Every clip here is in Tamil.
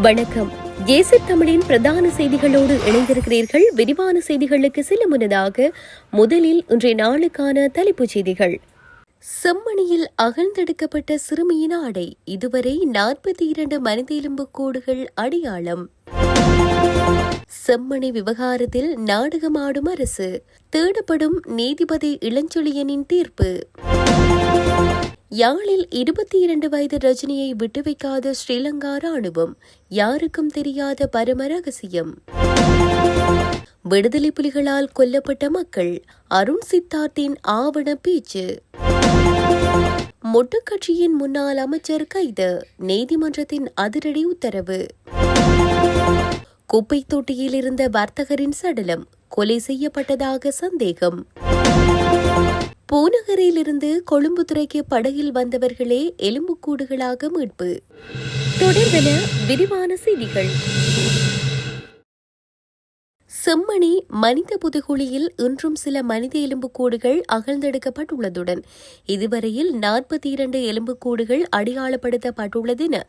வணக்கம். ஏசி தமிழின் பிரதான செய்திகளோடு இணைந்திருக்கிறீர்கள். விரிவான செய்திகளுக்கு செல்ல முன்னதாக முதலில் இன்றைய நாளுக்கான தலைப்புச் செய்திகள். செம்மணியில் அகழ்ந்தெடுக்கப்பட்ட சிறுமியின் ஆடை இதுவரை நாற்பத்தி இரண்டு மனித எலும்புக்கோடுகள் அடையாளம். செம்மணி விவகாரத்தில் நாடகமாடும் அரசு. தேடப்படும் நீதிபதி இளஞ்சொழியனின் தீர்ப்பு. யாழில் இருபத்தி இரண்டு வயது ரஜினியை விட்டு வைக்காத ஸ்ரீலங்கா ராணுவம் யாருக்கும் தெரியாத பரம ரகசியம் விடுதலை புலிகளால் கொல்லப்பட்ட மக்கள் அருண் சித்தார்த்தின் ஆவண பேச்சு. மொட்டு கட்சியின் முன்னாள் அமைச்சர் கைது நீதிமன்றத்தின் அதிரடி உத்தரவு. குப்பை தொட்டியில் இருந்த வர்த்தகரின் சடலம் கொலை செய்யப்பட்டதாக சந்தேகம். பூநகரிலிருந்து கொழும்புத்துறைக்கு படகில் வந்தவர்களே எலும்புக்கூடுகளாக மீட்பு. தொடர்பென விரிவான செய்திகள். செம்மணி மனித புதுகுழியில் இன்றும் சில மனித எலும்புக்கூடுகள் அகழ்ந்தெடுக்கப்பட்டுள்ளதுடன் இதுவரையில் நாற்பத்தி இரண்டு எலும்புக்கூடுகள் அடையாளப்படுத்தப்பட்டுள்ளதென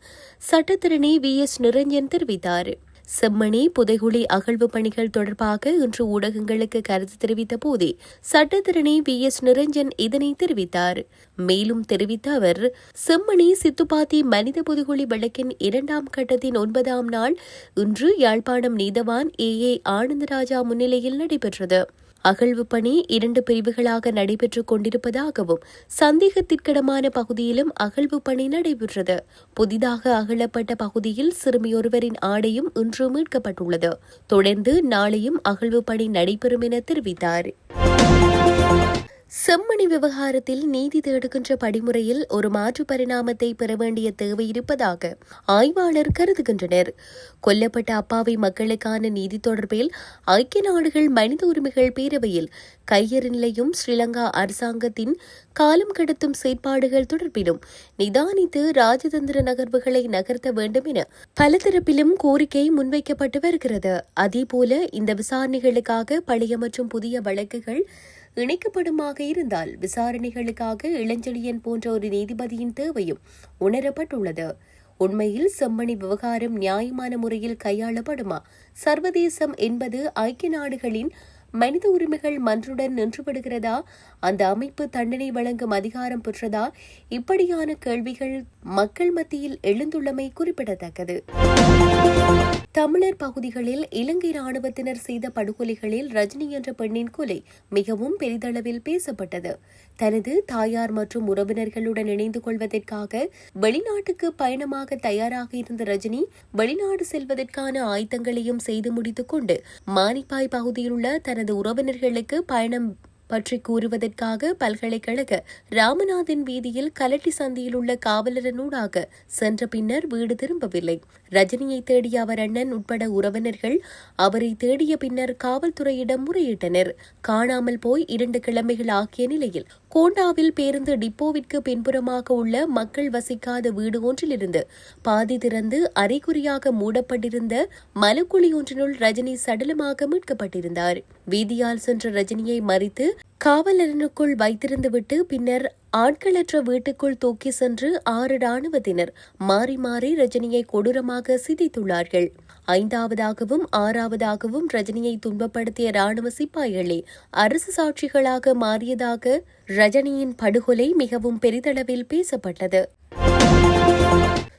சட்டத்திரணி வி எஸ் நிரஞ்சன் தெரிவித்தார். செம்மணி புதைகுழி அகழ்வு பணிகள் தொடர்பாக இன்று ஊடகங்களுக்கு கருத்து தெரிவித்த போதே சட்டத்திரணி வி. எஸ். நிரஞ்சன் இதனை தெரிவித்தார். மேலும் தெரிவித்த அவர் செம்மணி சித்துப்பாத்தி மனித புதுகுழி வழக்கின் இரண்டாம் கட்டத்தின் ஒன்பதாம் நாள் இன்று யாழ்ப்பாணம் நீதவான் ஏ. ஏ. ஆனந்தராஜா முன்னிலையில் நடைபெற்றது. அகழ்வு பணி இரண்டு பிரிவுகளாக நடைபெற்றுக் கொண்டிருப்பதாகவும் சந்தேகத்திற்கிடமான பகுதியிலும் அகழ்வு பணி நடைபெற்றது. புதிதாக அகழப்பட்ட பகுதியில் சிறுமியொருவரின் ஆடையும் இன்று மீட்கப்பட்டுள்ளது. தொடர்ந்து நாளையும் அகழ்வு பணி நடைபெறும் என தெரிவித்தார். செம்மணி விவகாரத்தில் நீதி தேடுகின்ற படிமுறையில் ஒரு மாற்று பரிணாமத்தை பெற வேண்டிய தேவை இருப்பதாக ஆய்வாளர் கருதுகின்றனர். கொல்லப்பட்ட அப்பாவி மக்களுக்கான நீதி தொடர்பில் ஐக்கிய நாடுகள் மனித உரிமைகள் பேரவையில் கையறு நிலையும் ஸ்ரீலங்கா அரசாங்கத்தின் காலம் கடத்தும் செயற்பாடுகள் தொடர்பிலும் நிதானித்து ராஜதந்திர நகர்வுகளை நகர்த்த வேண்டும் என பலதரப்பிலும் கோரிக்கை முன்வைக்கப்பட்டு வருகிறது. அதேபோல இந்த விசாரணைகளுக்காக பழைய மற்றும் புதிய வழக்குகள் இணைக்கப்படுமாக இருந்தால் விசாரணைகளுக்காக இளஞ்செழியன் போன்ற ஒரு நீதிபதியின் தேவையும் உணரப்பட்டுள்ளது. உண்மையில் செம்மணி விவகாரம் நியாயமான முறையில் கையாளப்படுமா? சர்வதேசம் என்பது ஐக்கிய நாடுகளின் மனித உரிமைகள் மன்றுடன் நின்றுவிடுகிறதா அந்த அமைப்பு தண்டனை வழங்கும் அதிகாரம் பெற்றதா? இப்படியான கேள்விகள் மக்கள் மத்தியில் எழுந்துள்ளமை குறிப்பிடத்தக்கது. தமிழர் பகுதிகளில் இலங்கை ராணுவத்தினர் செய்த படுகொலைகளில் ரஜினி என்ற பெண்ணின் கொலை மிகவும் பெரிதளவில் பேசப்பட்டது. தனது தாயார் மற்றும் உறவினர்களுடன் இணைந்து கொள்வதற்காக வெளிநாட்டுக்கு பயணமாக தயாராக இருந்த ரஜினி வெளிநாடு செல்வதற்கான ஆயத்தங்களையும் செய்து முடித்துக் கொண்டு மானிப்பாய் பகுதியில் உள்ள தனது உறவினர்களுக்கு பயணம் பற்றி கூறுவதற்காக பல்கலைக்கழக ராமநாதன் வீதியில் கலட்டி சந்தியில் உள்ள காவலரனூடாக சென்ற பின்னர் வீடு திரும்பவில்லை. ரஜினியை தேடிய அவர் அண்ணன் உட்பட உறவினர்கள் அவரை தேடிய பின்னர் காவல்துறையிடம் முறையிட்டனர். காணாமல் போய் இரண்டு கிழமைகள் ஆகிய நிலையில் கோண்டாவில் பேருந்து டிப்போவிற்கு பின்புறமாக உள்ள மக்கள் வசிக்காத வீடு ஒன்றிலிருந்து பாதி திறந்து அறிகுறியாக மூடப்பட்டிருந்த மலுக்குழி ஒன்றினுள் ரஜினி சடலமாக மீட்கப்பட்டிருந்தார். வீதியால் சென்ற ரஜினியை மறித்து காவலரனுக்குள் வைத்திருந்துவிட்டு பின்னர் ஆட்களற்ற வீட்டுக்குள் தூக்கி சென்று ஆறு ராணுவத்தினர் மாறி மாறி ரஜினியை கொடூரமாக சிதைத்துள்ளார்கள். ஐந்தாவதாகவும் ஆறாவதாகவும் ரஜினியை துன்பப்படுத்திய ராணுவ சிப்பாய்களே அரசு சாட்சிகளாக மாறியதாக ரஜினியின் படுகொலை மிகவும் பெரிதளவில் பேசப்பட்டது.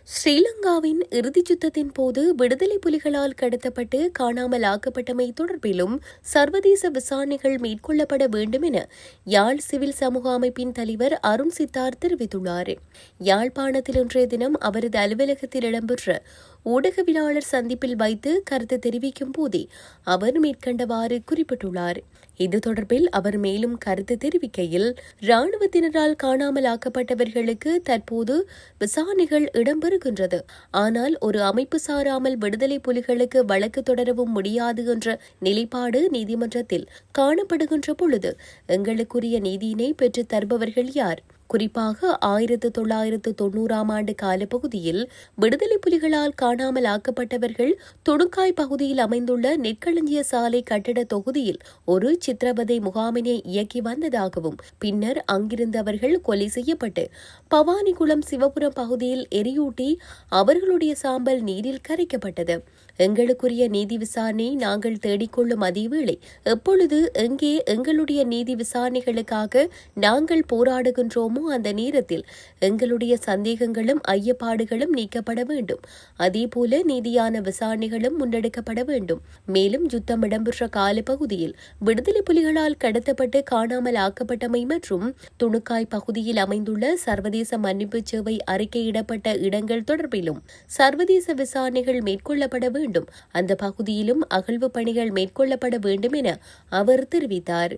ஸ்ரீலங்காவின் இறுதிச் யுத்தத்தின் போது விடுதலை புலிகளால் கடத்தப்பட்டு காணாமல் ஆக்கப்பட்டமை தொடர்பிலும் சர்வதேச விசாரணைகள் மேற்கொள்ளப்பட வேண்டும் என யாழ் சிவில் சமூக அமைப்பின் தலைவர் அருண் சித்தார் தெரிவித்துள்ளார். யாழ்ப்பாணத்தில் இன்றைய தினம் அவரது அலுவலகத்தில் இடம்பெற்ற ஊடகவியலாளர் சந்திப்பில் வைத்து கருத்து தெரிவிக்கும் போதே அவர் மேற்கண்டவாறு குறிப்பிட்டுள்ளார். இது தொடர்பில் அவர் மேலும் கருத்து தெரிவிக்கையில் ராணுவத்தினரால் காணாமல் ஆக்கப்பட்டவர்களுக்கு தற்போது விசாரணைகள் இடம்பெறுகின்றது. ஆனால் ஒரு அமைப்பு சாராமல் விடுதலை புலிகளுக்கு வழக்கு தொடரவும் முடியாது என்ற நிலைப்பாடு நீதிமன்றத்தில் காணப்படுகின்ற பொழுது எங்களுக்குரிய நீதியினை பெற்றுத் தருபவர்கள் யார்? குறிப்பாக ஆயிரத்து தொள்ளாயிரத்து தொன்னூறாம் ஆண்டு காலப்பகுதியில் விடுதலை புலிகளால் காணாமல் ஆக்கப்பட்டவர்கள் தொடுக்காய் பகுதியில் அமைந்துள்ள நெற்களஞ்சிய சாலை கட்டிட தொகுதியில் ஒரு சித்திரவதை முகாமினை இயக்கி வந்ததாகவும் பின்னர் அங்கிருந்து அவர்கள் கொலை செய்யப்பட்டு பவானிகுளம் சிவபுரம் பகுதியில் எரியூட்டி அவர்களுடைய சாம்பல் நீரில் கரைக்கப்பட்டது. எங்களுக்குரிய நீதி விசாரணை நாங்கள் தேடிக்கொள்ளும் அதேவேளை எப்பொழுது எங்கே எங்களுடைய நீதி விசாரணைகளுக்காக நாங்கள் போராடுகின்றோமோ அந்த நேரத்தில் எங்களுடைய சந்தேகங்களும் ஐயப்பாடுகளும் நீக்கப்பட வேண்டும். அதேபோல நீதியான விசாரணைகளும் முன்னெடுக்கப்பட வேண்டும். மேலும் யுத்தம் இடம்பெற்ற காலப்பகுதியில் விடுதலை புலிகளால் கடத்தப்பட்டு காணாமல் ஆக்கப்பட்டமை மற்றும் துணுக்காய் பகுதியில் அமைந்துள்ள சர்வதேச மன்னிப்பு சேவை அறிக்கையிடப்பட்ட இடங்கள் தொடர்பிலும் சர்வதேச விசாரணைகள் மேற்கொள்ளப்பட வேண்டும் அந்த பகுதியிலும் அகழ்வு பணிகள் மேற்கொள்ளப்பட வேண்டும் என அவர் தெரிவித்தார்.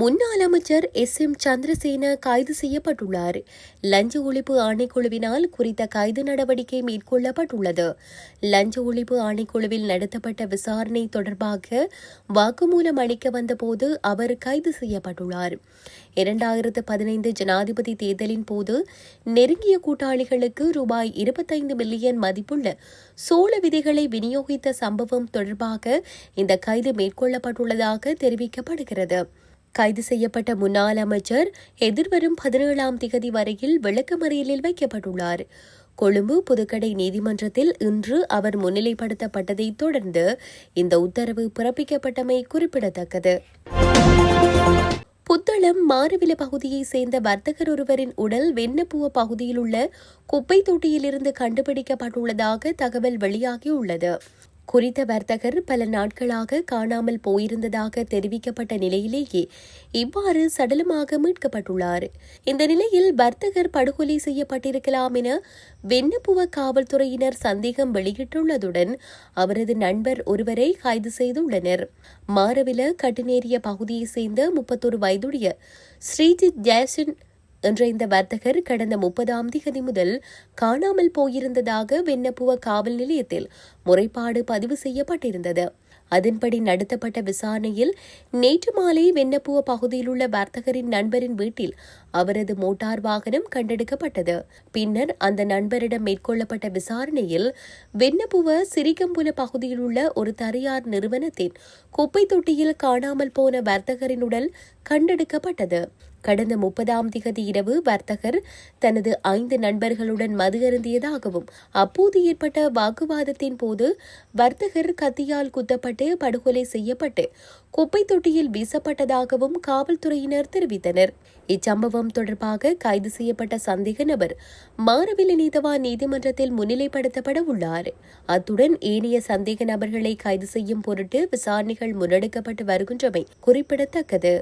முன்னாள் அமைச்சர் எஸ் எம் சந்திரசேன கைது செய்யப்பட்டுள்ளார். லஞ்ச ஒழிப்பு ஆணைக்குழுவினால் குறித்த கைது நடவடிக்கை மேற்கொள்ளப்பட்டுள்ளது. லஞ்ச ஒழிப்பு ஆணைக்குழுவில் நடத்தப்பட்ட விசாரணை தொடர்பாக வாக்குமூலம் அளிக்க வந்தபோது அவர் கைது செய்யப்பட்டுள்ளார். இரண்டாயிரத்து பதினைந்து ஜனாதிபதி தேர்தலின் போது நெருங்கிய கூட்டாளிகளுக்கு ரூபாய் இருபத்தைந்து மில்லியன் மதிப்புள்ள சோழ விதைகளை விநியோகித்த சம்பவம் தொடர்பாக இந்த கைது மேற்கொள்ளப்பட்டுள்ளதாக தெரிவிக்கப்படுகிறது. கைது செய்யப்பட்ட முன்னாள் அமைச்சர் எதிர்வரும் பதினேழாம் திகதி வரையில் விளக்கமறியலில் வைக்கப்பட்டுள்ளார். கொழும்பு புதுக்கடை நீதிமன்றத்தில் இன்று அவர் முன்னிலைப்படுத்தப்பட்டதைத் தொடர்ந்து இந்த உத்தரவு பிறப்பிக்கப்பட்டமை குறிப்பிடத்தக்கது. புத்தளம் மாறுவில பகுதியைச் சேர்ந்த வர்த்தகர் ஒருவரின் உடல் வெண்ணப்புவ பகுதியில் உள்ள குப்பை தொட்டியிலிருந்து கண்டுபிடிக்கப்பட்டுள்ளதாக தகவல் வெளியாகியுள்ளது. குறித்த வர்த்தகர் பல நாட்களாக காணாமல் போயிருந்ததாக தெரிவிக்கப்பட்ட நிலையிலேயே இவ்வாறு சடலமாக மீட்கப்பட்டுள்ளார். இந்த நிலையில் வர்த்தகர் படுகொலை செய்யப்பட்டிருக்கலாம் என வெண்ணப்புவ காவல்துறையினர் சந்தேகம் வெளியிட்டுள்ளதுடன் அவரது நண்பர் ஒருவரை கைது செய்துள்ளனர். மாரவில கட்டுநேரிய பகுதியைச் சேர்ந்த முப்பத்தொரு வயதுடைய ஸ்ரீஜித் ஜெயசின் என்ற இந்த வர்த்தகர் கடந்த முப்பதாம் திகதி முதல் காணாமல் போயிருந்ததாக வெண்ணப்புவ காவல் நிலையத்தில் முறைப்பாடு பதிவு செய்யப்பட்டிருந்தது. அதன்படி நடத்தப்பட்ட விசாரணையில் நேற்று மாலை வெண்ணப்புவ பகுதியில் உள்ள வர்த்தகரின் நண்பரின் வீட்டில் அவரது மோட்டார் வாகனம் கண்டெடுக்கப்பட்டது. பின்னர் அந்த நண்பரிடம் மேற்கொள்ளப்பட்ட விசாரணையில் வெண்ணப்புவ சிரிகம்புல பகுதியில் உள்ள ஒரு தனியார் நிறுவனத்தின் குப்பை தொட்டியில் காணாமல் போன வர்த்தகரின் உடல் கண்டெடுக்கப்பட்டது. கடந்த முப்பதாம் திகதி இரவு வர்த்தகர் தனது ஐந்து நண்பர்களுடன் மது அருந்தியதாகவும் அப்போது ஏற்பட்ட வாக்குவாதத்தின் போது வர்த்தகர் கத்தியால் குத்தப்பட்டு படுகொலை செய்யப்பட்டு குப்பை தொட்டியில் வீசப்பட்டதாகவும் காவல்துறையினர் தெரிவித்தனர். இச்சம்பவம் தொடர்பாக கைது செய்யப்பட்ட சந்தேக நபர் மாரவில்லை நீதவா நீதிமன்றத்தில் முன்னிலைப்படுத்தப்பட உள்ளார். அத்துடன் ஏனைய சந்தேக நபர்களை கைது செய்யும் பொருட்டு விசாரணைகள் முன்னெடுக்கப்பட்டு வருகின்றமை குறிப்பிடத்தக்கது.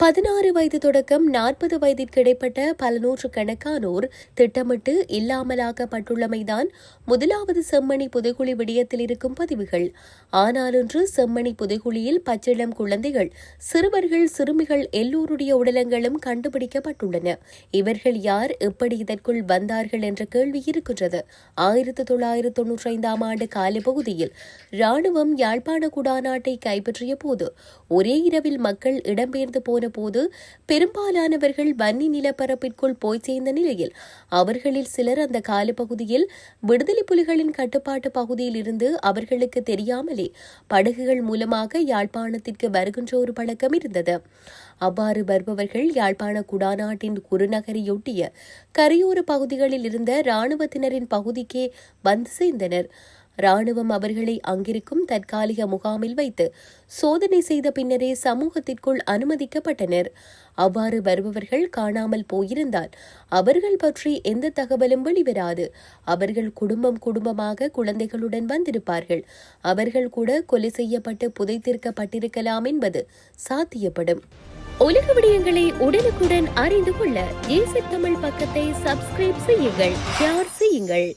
பதினாறு வயது தொடக்கம் நாற்பது வயதிற்கு இடைப்பட்ட பல நூற்றுக்கணக்கானோர் திட்டமிட்டு இல்லாமலாக்கப்பட்டுள்ளமைதான் முதலாவது செம்மணி புதைகுழி விடயத்தில் இருக்கும் பதிவுகள். ஆனாலொன்று செம்மணி புதைகுழியில் பச்சிளம் குழந்தைகள் சிறுவர்கள் சிறுமிகள் எல்லோருடைய உடலங்களும் கண்டுபிடிக்கப்பட்டுள்ளன. இவர்கள் யார் எப்படி இதற்குள் வந்தார்கள் என்ற கேள்வி இருக்கின்றது. ஆயிரத்தி தொள்ளாயிரத்தி தொன்னூற்றி ஐந்தாம் ஆண்டு காலப்பகுதியில் ராணுவம் யாழ்ப்பாண குடாநாட்டை கைப்பற்றிய போது ஒரே இரவில் மக்கள் இடம்பெயர்ந்து போன போது பெரும்பாலானவர்கள் வன்னி நிலப்பரப்பிற்குள் போய் சேர்ந்த நிலையில் அவர்களில் சிலர் அந்த காலப்பகுதியில் விடுதலை புலிகளின் கட்டுப்பாட்டு பகுதியில் இருந்து அவர்களுக்கு தெரியாமலே படகுகள் மூலமாக யாழ்ப்பாணத்திற்கு வருகின்ற ஒரு பழக்கம் இருந்தது. அவ்வாறு வருபவர்கள் யாழ்ப்பாண குடாநாட்டின் குறுநகரையொட்டிய கரையோர பகுதிகளில் இருந்த இராணுவத்தினரின் பகுதிக்கே வந்து சேர்ந்தனர். ராணுவம் அவர்களை அங்கிருக்கும் தற்காலிக முகாமில் வைத்து சோதனை செய்த பின்னரே சமூகத்திற்குள் அனுமதிக்கப்பட்டனர். அவ்வாறு வருபவர்கள் காணாமல் போயிருந்தால் அவர்கள் பற்றி எந்த தகவலும் வெளிவராது. அவர்கள் குடும்பம் குடும்பமாக குழந்தைகளுடன் வந்திருப்பார்கள். அவர்கள் கூட கொலை செய்யப்பட்டு புதைத்திருக்கப்பட்டிருக்கலாம் என்பது சாத்தியப்படும். உலக விடயங்களை உடனுக்குடன் அறிந்து கொள்ள ஏசி தமிழ் பக்கத்தை சப்ஸ்கிரைப் செய்யுங்கள் ஷேர் செய்யுங்கள்.